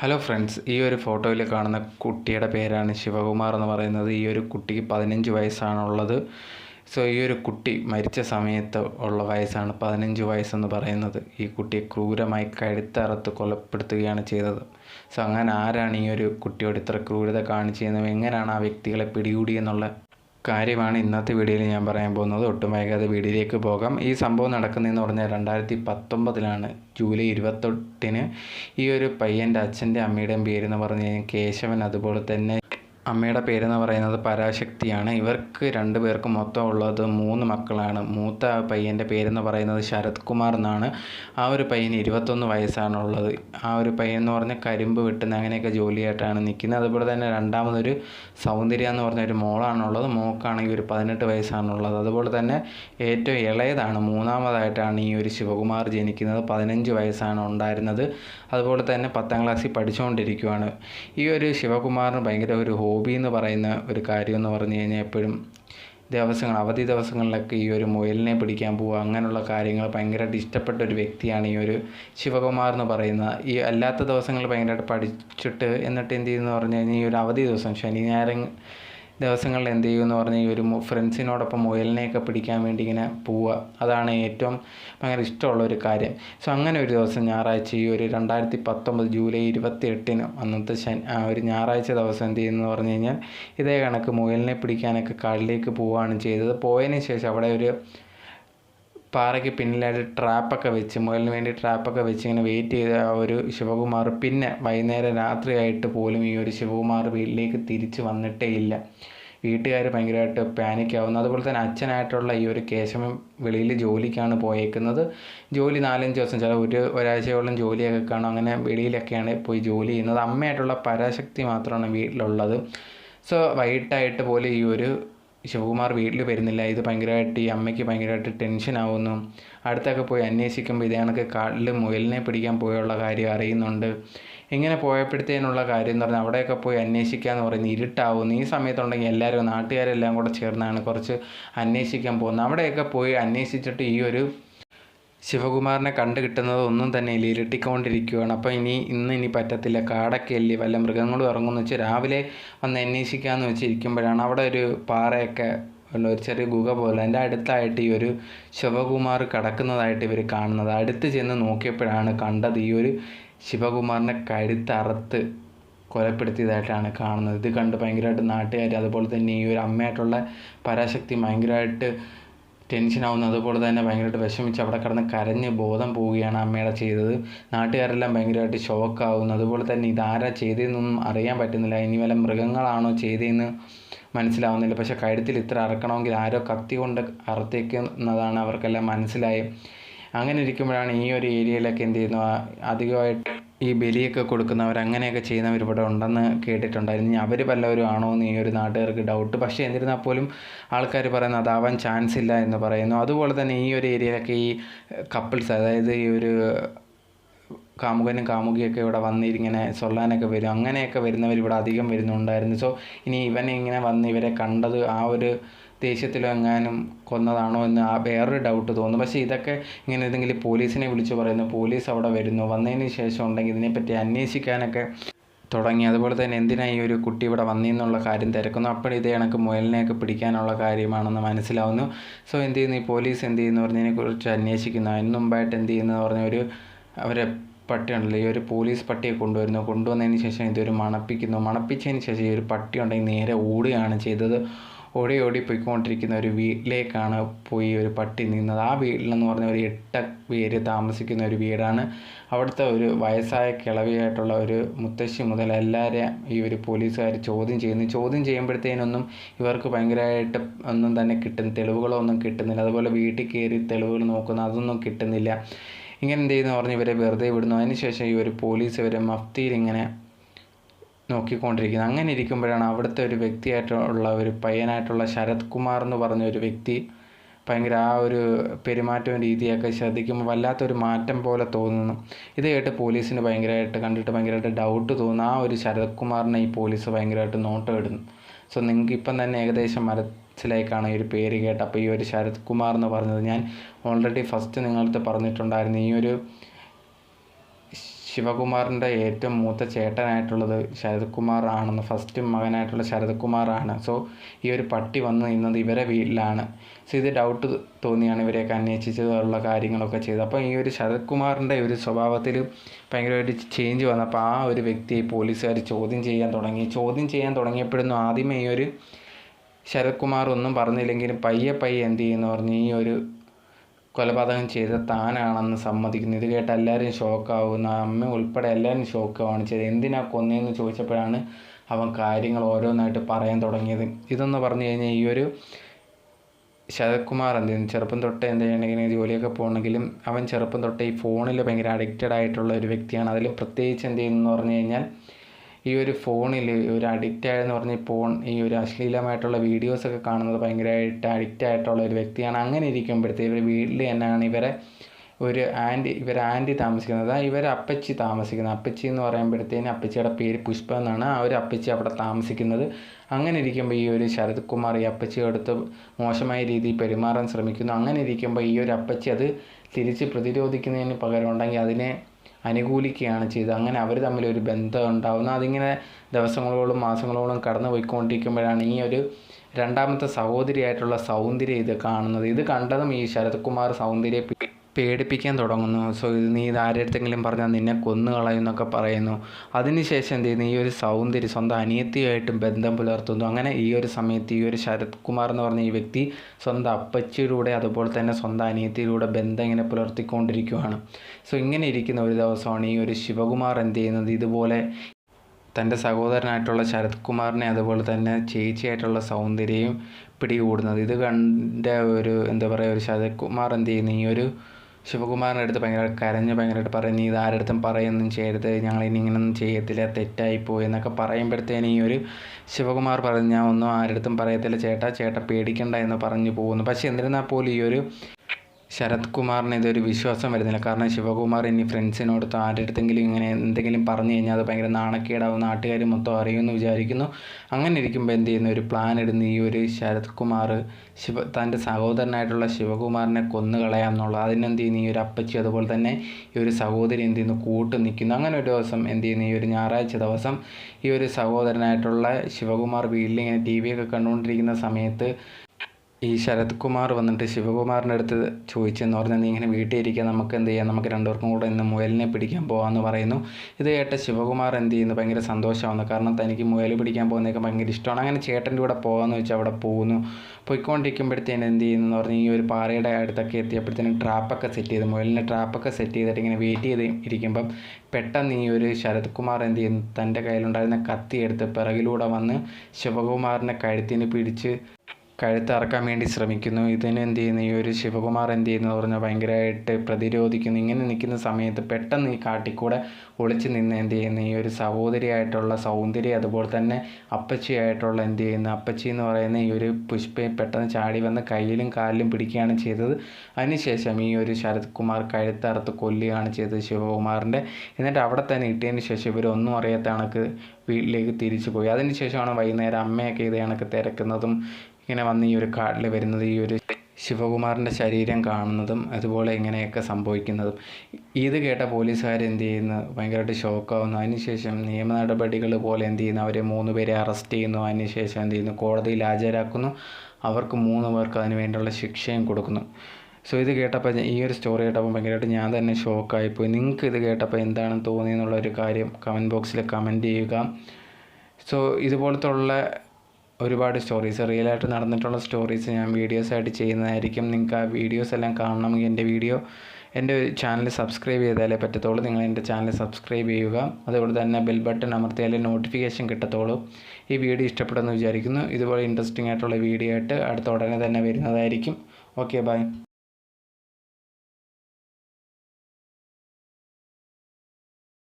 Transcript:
Hello friends ഈ ഒരു ഫോട്ടോയിൽ കാണുന്ന കുട്ടിയുടെ പേരാണ് ശിവകുമാർ എന്ന് പറയുന്നത്. ഈ ഒരു കുട്ടിക്ക് പതിനഞ്ച് വയസ്സാണുള്ളത്. സോ ഈ ഒരു കുട്ടി മരിച്ച സമയത്ത് ഉള്ള വയസ്സാണ് പതിനഞ്ച് വയസ്സെന്ന് പറയുന്നത്. ഈ കുട്ടിയെ ക്രൂരമായി കഴുത്തറത്ത് കൊലപ്പെടുത്തുകയാണ് ചെയ്തത്. സോ അങ്ങനെ ആരാണ് ഈ ഒരു കുട്ടിയോട് ഇത്ര ക്രൂരത കാണിച്ചതെന്നും എങ്ങനെയാണ് ആ വ്യക്തികളെ പിടികൂടിയെന്നുള്ള കാര്യമാണ് ഇന്നത്തെ വീഡിയോയിൽ ഞാൻ പറയാൻ പോകുന്നത്. ഒട്ടും വൈകാതെ വീഡിയോയിലേക്ക് പോകാം. ഈ സംഭവം നടക്കുന്നതെന്ന് പറഞ്ഞാൽ രണ്ടായിരത്തി പത്തൊമ്പതിലാണ് ജൂലൈ ഇരുപത്തെട്ടിന് ഈ ഒരു പയ്യന്റെ അച്ഛന്റെ അമ്മയുടെയും പേരെന്ന് പറഞ്ഞു കഴിഞ്ഞാൽ കേശവൻ. അതുപോലെ തന്നെ അമ്മയുടെ പേരെന്ന് പറയുന്നത് പരാശക്തിയാണ്. ഇവർക്ക് രണ്ടു പേർക്ക് മൊത്തം ഉള്ളത് മൂന്ന് മക്കളാണ്. മൂത്ത പയ്യന്റെ പേരെന്ന് പറയുന്നത് ശരത് കുമാർ എന്നാണ്. ആ ഒരു പയ്യന് ഇരുപത്തൊന്ന് വയസ്സാണുള്ളത്. ആ ഒരു പയ്യൻ എന്ന് പറഞ്ഞാൽ കരിമ്പ് വെട്ടുന്ന അങ്ങനെയൊക്കെ ജോലിയായിട്ടാണ് നിൽക്കുന്നത്. അതുപോലെ തന്നെ രണ്ടാമതൊരു സൗന്ദര്യ എന്ന് പറഞ്ഞ ഒരു മോളാണുള്ളത്. മോക്കാണെങ്കിൽ ഒരു പതിനെട്ട് വയസ്സാണുള്ളത്. അതുപോലെ തന്നെ ഏറ്റവും ഇളയതാണ്. മൂന്നാമതായിട്ടാണ് ഈ ഒരു ശിവകുമാർ ജനിക്കുന്നത്. പതിനഞ്ച് വയസ്സാണ് ഉണ്ടായിരുന്നത്. അതുപോലെ തന്നെ പത്താം ക്ലാസ്സിൽ പഠിച്ചുകൊണ്ടിരിക്കുകയാണ് ഈ ഒരു ശിവകുമാറിന് ഭയങ്കര ഒരു ഹോബി എന്ന് പറയുന്ന ഒരു കാര്യം എന്ന് പറഞ്ഞു കഴിഞ്ഞാൽ എപ്പോഴും ദിവസങ്ങൾ അവധി ദിവസങ്ങളിലൊക്കെ ഈ ഒരു മുയലിനെ പിടിക്കാൻ പോവുക അങ്ങനെയുള്ള കാര്യങ്ങൾ ഭയങ്കരമായിട്ട് ഇഷ്ടപ്പെട്ട ഒരു വ്യക്തിയാണ് ഈ ഒരു ശിവകുമാർ എന്ന് പറയുന്ന. ഈ അല്ലാത്ത ദിവസങ്ങൾ ഭയങ്കരമായിട്ട് പഠിച്ചിട്ട് എന്നിട്ട് എന്ത് ചെയ്യുന്നു പറഞ്ഞു കഴിഞ്ഞാൽ ഈ ഒരു അവധി ദിവസം ശനി ഞായറും ദിവസങ്ങളിൽ എന്ത് ചെയ്യുമെന്ന് പറഞ്ഞാൽ ഈ ഒരു ഫ്രണ്ട്സിനോടൊപ്പം മുയലിനെയൊക്കെ പിടിക്കാൻ വേണ്ടി ഇങ്ങനെ പോവുക. അതാണ് ഏറ്റവും ഭയങ്കര ഇഷ്ടമുള്ള ഒരു കാര്യം. സോ അങ്ങനെ ഒരു ദിവസം ഞായറാഴ്ച ഈ ഒരു രണ്ടായിരത്തി പത്തൊമ്പത് ജൂലൈ ഇരുപത്തി എട്ടിന് അന്നത്തെ ശനി ഒരു ഞായറാഴ്ച ദിവസം എന്ത് ചെയ്യുന്നു പറഞ്ഞു കഴിഞ്ഞാൽ ഇതേ കണക്ക് മുയലിനെ പിടിക്കാനൊക്കെ കാട്ടിലേക്ക് പോവുകയാണ് ചെയ്തത്. പോയതിന് ശേഷം അവിടെ ഒരു പാറയ്ക്ക് പിന്നിലായിട്ട് ട്രാപ്പൊക്കെ വെച്ച് മുയലിന് വേണ്ടി ട്രാപ്പൊക്കെ വെച്ച് ഇങ്ങനെ വെയിറ്റ് ചെയ്ത ആ ഒരു ശിവകുമാർ പിന്നെ വൈകുന്നേരം രാത്രിയായിട്ട് പോലും ഈ ഒരു ശിവകുമാർ വീട്ടിലേക്ക് തിരിച്ച് വന്നിട്ടേ ഇല്ല. വീട്ടുകാർ ഭയങ്കരമായിട്ട് പാനിക് ആവുന്നു. അതുപോലെ തന്നെ അച്ഛനായിട്ടുള്ള ഈ ഒരു കേശവൻ വെളിയിൽ ജോലിക്കാണ് പോയേക്കുന്നത്. ജോലി നാലഞ്ച് ദിവസം ചില ഒരു ഒരാഴ്ചയോളം ജോലിയൊക്കെ കാണും. അങ്ങനെ വെളിയിലൊക്കെയാണ് പോയി ജോലി ചെയ്യുന്നത്. അമ്മയായിട്ടുള്ള പരാശക്തി മാത്രമാണ് വീട്ടിലുള്ളത്. സോ വൈകിട്ടായിട്ട് പോലും ഈ ഒരു ശിവകുമാർ വീട്ടിൽ വരുന്നില്ല. ഇത് ഭയങ്കരമായിട്ട് ഈ അമ്മയ്ക്ക് ഭയങ്കരമായിട്ട് ടെൻഷൻ ആവുന്നു. അടുത്തൊക്കെ പോയി അന്വേഷിക്കുമ്പോൾ ഇതേ കണക്ക് കാട്ടിൽ മുയലിനെ പിടിക്കാൻ പോയുള്ള കാര്യം അറിയുന്നുണ്ട്. ഇങ്ങനെ പോയപ്പോഴത്തേനുള്ള കാര്യം എന്ന് പറഞ്ഞാൽ അവിടെയൊക്കെ പോയി അന്വേഷിക്കുക എന്ന് പറയുന്നത് ഇരുട്ടാവുന്നു. ഈ സമയത്തുണ്ടെങ്കിൽ എല്ലാവരും നാട്ടുകാരെല്ലാം കൂടെ ചേർന്നാണ് കുറച്ച് അന്വേഷിക്കാൻ പോകുന്നത്. അവിടെയൊക്കെ പോയി അന്വേഷിച്ചിട്ട് ഈ ഒരു ശിവകുമാറിനെ കണ്ടു കിട്ടുന്നത് ഒന്നും തന്നെ ഇല്ല. അപ്പോൾ ഇനി ഇന്ന് ഇനി പറ്റത്തില്ല. കാടൊക്കെ അല്ലേ വല്ല മൃഗങ്ങളും ഇറങ്ങുമെന്ന് വെച്ച് രാവിലെ വന്ന് അന്വേഷിക്കാമെന്ന് വെച്ചിരിക്കുമ്പോഴാണ് അവിടെ ഒരു പാറയൊക്കെ ഉള്ള ഒരു ചെറിയ ഗുഹ പോലെ. അതിന്റെ അടുത്തായിട്ട് ഈ ഒരു ശിവകുമാർ കിടക്കുന്നതായിട്ട് ഇവർ കാണുന്നത്. അടുത്ത് ചെന്ന് നോക്കിയപ്പോഴാണ് കണ്ടത് ഈ ഒരു ശിവകുമാറിനെ കഴുത്തറുത്ത് കൊലപ്പെടുത്തിയതായിട്ടാണ് കാണുന്നത്. ഇത് കണ്ട് ഭയങ്കരമായിട്ട് നാട്ടുകാർ അതുപോലെ തന്നെ ഈ ഒരു അമ്മയായിട്ടുള്ള പരാശക്തി ഭയങ്കരമായിട്ട് ടെൻഷനാവുന്നു അതുപോലെ തന്നെ ഭയങ്കരമായിട്ട് വിഷമിച്ച് അവിടെ കിടന്ന് കരഞ്ഞ് ബോധം പോവുകയാണ് അമ്മയുടെ ചെയ്തത്. നാട്ടുകാരെല്ലാം ഭയങ്കരമായിട്ട് ഷോക്കാവുന്നു അതുപോലെ തന്നെ ഇതാരാ ചെയ്തതെന്നൊന്നും അറിയാൻ പറ്റുന്നില്ല. ഇനി വല്ല മൃഗങ്ങളാണോ ചെയ്തതെന്ന് മനസ്സിലാവുന്നില്ല. പക്ഷേ കഴുത്തിൽ ഇത്ര അറക്കണമെങ്കിൽ ആരോ കത്തി കൊണ്ട് അറുത്തേക്കുന്നതാണ് അവർക്കെല്ലാം മനസ്സിലായി അങ്ങനെ ഇരിക്കുമ്പോഴാണ് ഈ ഒരു ഏരിയയിലൊക്കെ എന്ത് ചെയ്യുന്നു അധികമായിട്ട് ഈ ബലിയൊക്കെ കൊടുക്കുന്നവർ അങ്ങനെയൊക്കെ ചെയ്യുന്നവർ ഇവിടെ ഉണ്ടെന്ന് കേട്ടിട്ടുണ്ടായിരുന്നു. ഇനി അവർ വല്ലവരും ആണോ എന്ന് ഈ ഒരു നാട്ടുകാർക്ക് ഡൗട്ട് പക്ഷേ എന്നിരുന്നാൽ പോലും ആൾക്കാർ പറയുന്നത് അതാവാൻ ചാൻസ് ഇല്ല എന്ന് പറയുന്നു. അതുപോലെ തന്നെ ഈ ഒരു ഏരിയയിലൊക്കെ ഈ കപ്പിൾസ് അതായത് ഈ ഒരു കാമുകനും കാമുകിയൊക്കെ ഇവിടെ വന്നിരിങ്ങനെ സൊല്ലാനൊക്കെ വരും. അങ്ങനെയൊക്കെ വരുന്നവർ ഇവിടെ അധികം വരുന്നുണ്ടായിരുന്നു. സോ ഇനി ഇവൻ ഇങ്ങനെ വന്ന് ഇവരെ കണ്ടത് ആ ഒരു ദേഷ്യത്തിലോ എങ്ങാനും കൊന്നതാണോ എന്ന് ആ വേറൊരു ഡൗട്ട് തോന്നുന്നു പക്ഷേ ഇതൊക്കെ ഇങ്ങനെ ഏതെങ്കിലും പോലീസിനെ വിളിച്ച് പറയുന്നു. പോലീസ് അവിടെ വരുന്നു. വന്നതിന് ശേഷം ഉണ്ടെങ്കിൽ ഇതിനെപ്പറ്റി അന്വേഷിക്കാനൊക്കെ തുടങ്ങി. അതുപോലെ തന്നെ എന്തിനാണ് ഈ ഒരു കുട്ടി ഇവിടെ വന്നിന്നുള്ള കാര്യം തിരക്കുന്നു. അപ്പോൾ ഇതേ കണക്ക് മുയലിനെയൊക്കെ പിടിക്കാനുള്ള കാര്യമാണെന്ന് മനസ്സിലാവുന്നു. സോ എന്ത് ചെയ്യുന്നു? ഈ പോലീസ് എന്ത് ചെയ്യുന്നു? പറഞ്ഞതിനെക്കുറിച്ച് അന്വേഷിക്കുന്നു. അതിന് മുമ്പായിട്ട് എന്ത് ചെയ്യുന്നു? പറഞ്ഞ ഒരു അവരെ പട്ടിയുണ്ടല്ലോ ഈ ഒരു പോലീസ് പട്ടിയെ കൊണ്ടുവരുന്നു. കൊണ്ടുവന്നതിന് ശേഷം ഇതൊരു മണപ്പിക്കുന്നു. മണപ്പിച്ചതിന് ശേഷം ഈ ഒരു പട്ടി ഉണ്ടെങ്കിൽ നേരെ ഓടുകയാണ് ചെയ്തത്. ഓടി ഓടി പോയിക്കൊണ്ടിരിക്കുന്ന ഒരു വീട്ടിലേക്കാണ് പോയി ഒരു പട്ടി നിന്നത്. ആ വീട്ടിലെന്ന് പറഞ്ഞ ഒരു എട്ട പേര് താമസിക്കുന്ന ഒരു വീടാണ്. അവിടുത്തെ ഒരു വയസ്സായ കിളവിയായിട്ടുള്ള ഒരു മുത്തശ്ശി മുതൽ എല്ലാവരെയും ഈ ഒരു പോലീസുകാർ ചോദ്യം ചെയ്യുന്നു. ചോദ്യം ചെയ്യുമ്പോഴത്തേനൊന്നും ഇവർക്ക് ഭയങ്കരമായിട്ട് ഒന്നും തന്നെ കിട്ടുന്ന തെളിവുകളൊന്നും കിട്ടുന്നില്ല. അതുപോലെ വീട്ടിൽ കയറി തെളിവുകൾ നോക്കുന്നു അതൊന്നും കിട്ടുന്നില്ല. ഇങ്ങനെ എന്ത് ചെയ്യുന്നു പറഞ്ഞ് ഇവരെ വെറുതെ വിടുന്നു. അതിനുശേഷം ഈ ഒരു പോലീസ് ഇവരെ മഫ്തിയിൽ ഇങ്ങനെ നോക്കിക്കൊണ്ടിരിക്കുന്നത് അങ്ങനെ ഇരിക്കുമ്പോഴാണ് അവിടുത്തെ ഒരു വ്യക്തിയായിട്ടുള്ള ഒരു പയ്യനായിട്ടുള്ള ശരത് കുമാർ എന്ന് പറഞ്ഞ ഒരു വ്യക്തി ഭയങ്കര ആ ഒരു പെരുമാറ്റവും രീതിയൊക്കെ ശ്രദ്ധിക്കുമ്പോൾ വല്ലാത്തൊരു മാറ്റം പോലെ തോന്നുന്നു. ഇത് കേട്ട് പോലീസിന് ഭയങ്കരമായിട്ട് കണ്ടിട്ട് ഭയങ്കരമായിട്ട് ഡൗട്ട് തോന്നുന്നു. ആ ഒരു ശരത് കുമാറിനെ ഈ പോലീസ് ഭയങ്കരമായിട്ട് നോട്ടം ഇടുന്നു. സോ നിങ്ങൾക്ക് ഇപ്പം തന്നെ ഏകദേശം മനസ്സിലായി കാണും ഈ ഒരു പേര് കേട്ട് അപ്പോൾ ഈ ഒരു ശരത് കുമാർ എന്ന് പറഞ്ഞത്. ഞാൻ ഓൾറെഡി ഫസ്റ്റ് നിങ്ങളടുത്ത് പറഞ്ഞിട്ടുണ്ടായിരുന്നു ഈ ഒരു ശിവകുമാറിന്റെ ഏറ്റവും മൂത്ത ചേട്ടനായിട്ടുള്ളത് ശരത് കുമാർ ആണെന്ന് ഫസ്റ്റ് മകനായിട്ടുള്ള ശരത് കുമാറാണ് സോ ഈ ഒരു പട്ടി വന്ന് നിന്നത് ഇവരെ വീട്ടിലാണ്. സോ ഇത് ഡൗട്ട് തോന്നിയാണ് ഇവരെയൊക്കെ അന്വേഷിച്ചതുള്ള കാര്യങ്ങളൊക്കെ ചെയ്തത്. അപ്പോൾ ഈ ഒരു ശരത് കുമാറിന്റെ ഒരു സ്വഭാവത്തിൽ ഭയങ്കരമായിട്ട് ചേഞ്ച് വന്നപ്പോൾ ആ ഒരു വ്യക്തിയെ പോലീസുകാർ ചോദ്യം ചെയ്യാൻ തുടങ്ങി. ചോദ്യം ചെയ്യാൻ തുടങ്ങിയപ്പോഴൊന്നും ആദ്യമേ ഈ ഒരു ശരത് കുമാർ ഒന്നും പറഞ്ഞില്ലെങ്കിലും പയ്യെ പയ്യെ എന്ത് ചെയ്യുന്നു പറഞ്ഞു ഈ ഒരു കൊലപാതകം ചെയ്ത താനാണെന്ന് സമ്മതിക്കുന്നു. ഇത് കേട്ട് എല്ലാവരും ഷോക്കാവുന്നു. അമ്മ ഉൾപ്പെടെ എല്ലാവരും ഷോക്കാവാണ് ചെയ്തത്. എന്തിനാ കൊന്നതെന്ന് ചോദിച്ചപ്പോഴാണ് അവൻ കാര്യങ്ങൾ ഓരോന്നായിട്ട് പറയാൻ തുടങ്ങിയത്. ഇതെന്ന് പറഞ്ഞു കഴിഞ്ഞാൽ ഈ ഒരു ശരത്കുമാർ എന്ത് ചെയ്യുന്നു? ചെറുപ്പം തൊട്ടേ എന്ത് ചെയ്യണമെങ്കിൽ ജോലിയൊക്കെ പോകണമെങ്കിലും അവൻ ചെറുപ്പം തൊട്ടേ ഈ ഫോണിൽ ഭയങ്കര അഡിക്റ്റഡ് ആയിട്ടുള്ള ഒരു വ്യക്തിയാണ്. അതിലും പ്രത്യേകിച്ച് എന്ത് ചെയ്യുന്നു എന്ന് പറഞ്ഞു കഴിഞ്ഞാൽ ഈ ഒരു ഫോണിൽ ഒരു അഡിക്റ്റ് ആയെന്ന് പറഞ്ഞ് ഫോൺ ഈ ഒരു അശ്ലീലമായിട്ടുള്ള വീഡിയോസൊക്കെ കാണുന്നത് ഭയങ്കരമായിട്ട് അഡിക്റ്റ് ആയിട്ടുള്ള ഒരു വ്യക്തിയാണ്. അങ്ങനെ ഇരിക്കുമ്പോഴത്തേ ഇവർ വീട്ടിൽ തന്നെയാണ് ഇവരെ ഒരു ആന്റി ഇവർ ആന്റി താമസിക്കുന്നത്. ഇവർ അപ്പച്ചി താമസിക്കുന്നത്. അപ്പച്ചി എന്ന് പറയുമ്പോഴത്തേന് അപ്പച്ചിയുടെ പേര് പുഷ്പ എന്നാണ്. ആ ഒരു അപ്പച്ചി അവിടെ താമസിക്കുന്നത്. അങ്ങനെ ഇരിക്കുമ്പോൾ ഈ ഒരു ശരത് കുമാർ ഈ അപ്പച്ചിയെടുത്ത് മോശമായ രീതിയിൽ പെരുമാറാൻ ശ്രമിക്കുന്നു. അങ്ങനെ ഇരിക്കുമ്പോൾ ഈ ഒരു അപ്പച്ചി അത് തിരിച്ച് പ്രതിരോധിക്കുന്നതിന് പകരം ഉണ്ടെങ്കിൽ അതിനെ അനുകൂലിക്കുകയാണ് ചെയ്തത്. അങ്ങനെ അവർ തമ്മിൽ ഒരു ബന്ധം ഉണ്ടാവുന്നു. അതിങ്ങനെ ദിവസങ്ങളോളം മാസങ്ങളോളം കടന്നു പോയിക്കൊണ്ടിരിക്കുമ്പോഴാണ് ഈ ഒരു രണ്ടാമത്തെ സഹോദരിയായിട്ടുള്ള സൗന്ദര്യം ഇത് കാണുന്നത്. ഇത് കണ്ടതും ഈ ശരത്കുമാർ സൗന്ദര്യ പേടിപ്പിക്കാൻ തുടങ്ങുന്നു. സോ ഇത് നീ ഇത് ആരെടുത്തെങ്കിലും പറഞ്ഞാൽ നിന്നെ കൊന്നു കളയുന്നൊക്കെ പറയുന്നു. അതിനുശേഷം എന്ത് ചെയ്യുന്നു? ഈ ഒരു സൗന്ദര്യം സ്വന്തം അനിയത്തിയായിട്ടും ബന്ധം പുലർത്തുന്നു. അങ്ങനെ ഈ ഒരു സമയത്ത് ഈ ഒരു ശരത് കുമാർ എന്ന് പറഞ്ഞ ഈ വ്യക്തി സ്വന്തം അപ്പച്ചിയിലൂടെ അതുപോലെ തന്നെ സ്വന്തം അനിയത്തിയിലൂടെ ബന്ധം ഇങ്ങനെ പുലർത്തിക്കൊണ്ടിരിക്കുകയാണ് സോ ഇങ്ങനെ ഇരിക്കുന്ന ഒരു ദിവസമാണ് ഈ ഒരു ശിവകുമാർ എന്ത് ചെയ്യുന്നത്? ഇതുപോലെ തന്റെ സഹോദരനായിട്ടുള്ള ശരത് കുമാറിനെ അതുപോലെ തന്നെ ചേച്ചിയായിട്ടുള്ള സൗന്ദര്യയും പിടികൂടുന്നത്. ഇത് കണ്ട ഒരു എന്താ പറയുക ഒരു ശരത് കുമാർ എന്ത് ചെയ്യുന്നു? ഈ ഒരു ശിവകുമാറിന്റെ അടുത്ത് ഭയങ്കര കരഞ്ഞ് ഭയങ്കരമായിട്ട് പറയും നീ ഇത് ആരടുത്തും പറയൊന്നും ചെയ്യരുത്. ഞങ്ങൾ ഇനി ഇങ്ങനൊന്നും ചെയ്യത്തില്ല. തെറ്റായിപ്പോയി എന്നൊക്കെ പറയുമ്പോഴത്തേന് ഈ ഒരു ശിവകുമാർ പറഞ്ഞു ഞാൻ ഒന്നും ആരടുത്തും പറയത്തില്ല ചേട്ടാ. ചേട്ടാ പേടിക്കണ്ട എന്ന് പറഞ്ഞു പോകുന്നു. പക്ഷേ എന്നിരുന്നാൽ പോലും ഈ ഒരു ശരത് കുമാറിന് ഇതൊരു വിശ്വാസം വരുന്നില്ല. കാരണം ശിവകുമാർ ഇനി ഫ്രണ്ട്സിനോട് ആരുടെ അടുത്തെങ്കിലും ഇങ്ങനെ എന്തെങ്കിലും പറഞ്ഞു കഴിഞ്ഞാൽ അത് ഭയങ്കര നാണക്കേടാവും. നാട്ടുകാർ മൊത്തം അറിയുമെന്ന് വിചാരിക്കുന്നു. അങ്ങനെ ഇരിക്കുമ്പോൾ എന്ത് ചെയ്യുന്നു? ഒരു പ്ലാൻ ഇടുന്ന. ഈ ഒരു ശരത് കുമാർ ശിവ തന്റെ സഹോദരനായിട്ടുള്ള ശിവകുമാറിനെ കൊന്നു എന്നുള്ളത് അതിനെന്ത് ചെയ്യുന്നു? ഈ ഒരു അപ്പച്ചി അതുപോലെ തന്നെ ഈ ഒരു സഹോദരി എന്ത് ചെയ്യുന്നു? കൂട്ട് നിൽക്കുന്നു. അങ്ങനെ ഒരു ദിവസം എന്ത് ചെയ്യുന്നു? ഈ ഒരു ഞായറാഴ്ച ദിവസം ഈ ഒരു സഹോദരനായിട്ടുള്ള ശിവകുമാർ വീട്ടിലിങ്ങനെ ടി വി ഒക്കെ കണ്ടുകൊണ്ടിരിക്കുന്ന സമയത്ത് ഈ ശരത് കുമാർ വന്നിട്ട് ശിവകുമാറിന്റെ അടുത്ത് ചോദിച്ചെന്ന് പറഞ്ഞാൽ നീ ഇങ്ങനെ വീട്ടിൽ നമുക്ക് എന്ത് ചെയ്യാം? നമുക്ക് രണ്ടുപേർക്കും കൂടെ ഇന്ന് മുയലിനെ പിടിക്കാൻ പോകാമെന്ന് പറയുന്നു. ഇത് കേട്ട ശിവകുമാർ എന്ത് ചെയ്യുന്നു? ഭയങ്കര സന്തോഷമാവുന്നു. കാരണം തനിക്ക് മുയൽ പിടിക്കാൻ പോകുന്നതൊക്കെ ഭയങ്കര ഇഷ്ടമാണ്. അങ്ങനെ ചേട്ടന്റെ കൂടെ പോകാമെന്ന് വെച്ചാൽ അവിടെ പോകുന്നു പോയിക്കൊണ്ടിരിക്കുമ്പോഴത്തേന് എന്ത് ചെയ്യുന്നു എന്ന് പറഞ്ഞാൽ ഈ ഒരു പാറയുടെ അടുത്തൊക്കെ എത്തിയപ്പോഴത്തേനും ട്രാപ്പൊക്കെ സെറ്റ് ചെയ്ത്. മുയലിന്റെ ട്രാപ്പൊക്കെ സെറ്റ് ചെയ്തിട്ട് ഇങ്ങനെ വെയിറ്റ് ചെയ്ത് ഇരിക്കുമ്പം പെട്ടെന്ന് ഈ ഒരു ശരത് കുമാർ എന്ത് ചെയ്യുന്നു? തന്റെ കയ്യിലുണ്ടായിരുന്ന കത്തി എടുത്ത് പിറകിലൂടെ വന്ന് ശിവകുമാറിനെ കഴുത്തിന് പിടിച്ച് കഴുത്തറക്കാൻ വേണ്ടി ശ്രമിക്കുന്നു. ഇതിന് എന്ത് ചെയ്യുന്നു? ഈ ഒരു ശിവകുമാർ എന്ത് ചെയ്യുന്നു പറഞ്ഞാൽ ഭയങ്കരമായിട്ട് പ്രതിരോധിക്കുന്നു. ഇങ്ങനെ നിൽക്കുന്ന സമയത്ത് പെട്ടെന്ന് ഈ കാട്ടിക്കൂടെ ഒളിച്ച് നിന്ന് എന്ത് ചെയ്യുന്നു? ഈ ഒരു സഹോദരിയായിട്ടുള്ള സൗന്ദര്യം അതുപോലെ തന്നെ അപ്പച്ചിയായിട്ടുള്ള എന്ത് ചെയ്യുന്നു? അപ്പച്ചി എന്ന് പറയുന്ന ഈ ഒരു പുഷ്പയെ പെട്ടെന്ന് ചാടി വന്ന് കയ്യിലും കാലിലും പിടിക്കുകയാണ് ചെയ്തത്. അതിനുശേഷം ഈ ഒരു ശരത് കുമാർ കഴുത്തറുത്ത് കൊല്ലുകയാണ് ചെയ്തത് ശിവകുമാറിന്റെ. എന്നിട്ട് അവിടെ തന്നെ ഇട്ടതിന് ശേഷം ഇവരൊന്നും അറിയാത്ത കണക്ക് വീട്ടിലേക്ക് തിരിച്ചു പോയി. അതിനുശേഷമാണ് വൈകുന്നേരം അമ്മയൊക്കെ ഇത് കണക്ക് തിരക്കുന്നതും ഇങ്ങനെ വന്ന് ഈ ഒരു കാട്ടിൽ വരുന്നത് ഈ ഒരു ശിവകുമാറിന്റെ ശരീരം കാണുന്നതും അതുപോലെ ഇങ്ങനെയൊക്കെ സംഭവിക്കുന്നതും. ഇത് കേട്ട പോലീസുകാർ എന്ത് ചെയ്യുന്നു? ഭയങ്കരമായിട്ട് ഷോക്കാവുന്നു. അതിനുശേഷം നിയമ നടപടികൾ പോലെ എന്ത് ചെയ്യുന്നു? അവരെ മൂന്ന് പേരെ അറസ്റ്റ് ചെയ്യുന്നു. അതിനുശേഷം എന്ത് ചെയ്യുന്നു? കോടതിയിൽ ഹാജരാക്കുന്നു. അവർക്ക് മൂന്ന് പേർക്ക് അതിന് വേണ്ടിയുള്ള ശിക്ഷയും കൊടുക്കുന്നു. സോ ഇത് കേട്ടപ്പോൾ ഈ ഒരു സ്റ്റോറി കേട്ടപ്പോൾ ഭയങ്കരമായിട്ട് ഞാൻ തന്നെ ഷോക്കായിപ്പോയി. നിങ്ങൾക്ക് ഇത് കേട്ടപ്പോൾ എന്താണ് തോന്നിയെന്നുള്ള ഒരു കാര്യം കമന്റ് ബോക്സിൽ കമന്റ് ചെയ്യുക. സോ ഇതുപോലത്തെ ഉള്ള ഒരുപാട് സ്റ്റോറീസ് റിയലായിട്ട് നടന്നിട്ടുള്ള സ്റ്റോറീസ് ഞാൻ വീഡിയോസായിട്ട് ചെയ്യുന്നതായിരിക്കും. നിങ്ങൾക്ക് ആ വീഡിയോസ് എല്ലാം കാണണമെങ്കിൽ എന്റെ വീഡിയോ എന്റെ ചാനൽ സബ്സ്ക്രൈബ് ചെയ്താലേ പറ്റത്തുള്ളൂ. നിങ്ങൾ എന്റെ ചാനൽ സബ്സ്ക്രൈബ് ചെയ്യുക. അതുപോലെ തന്നെ ബെൽ ബട്ടൺ അമർത്തിയാലേ നോട്ടിഫിക്കേഷൻ കിട്ടത്തുള്ളൂ. ഈ വീഡിയോ ഇഷ്ടപ്പെടുമെന്ന് വിചാരിക്കുന്നു. ഇതുപോലെ ഇൻട്രസ്റ്റിംഗ് ആയിട്ടുള്ള വീഡിയോ ആയിട്ട് അടുത്ത ഉടനെ തന്നെ വരുന്നതായിരിക്കും. Okay bye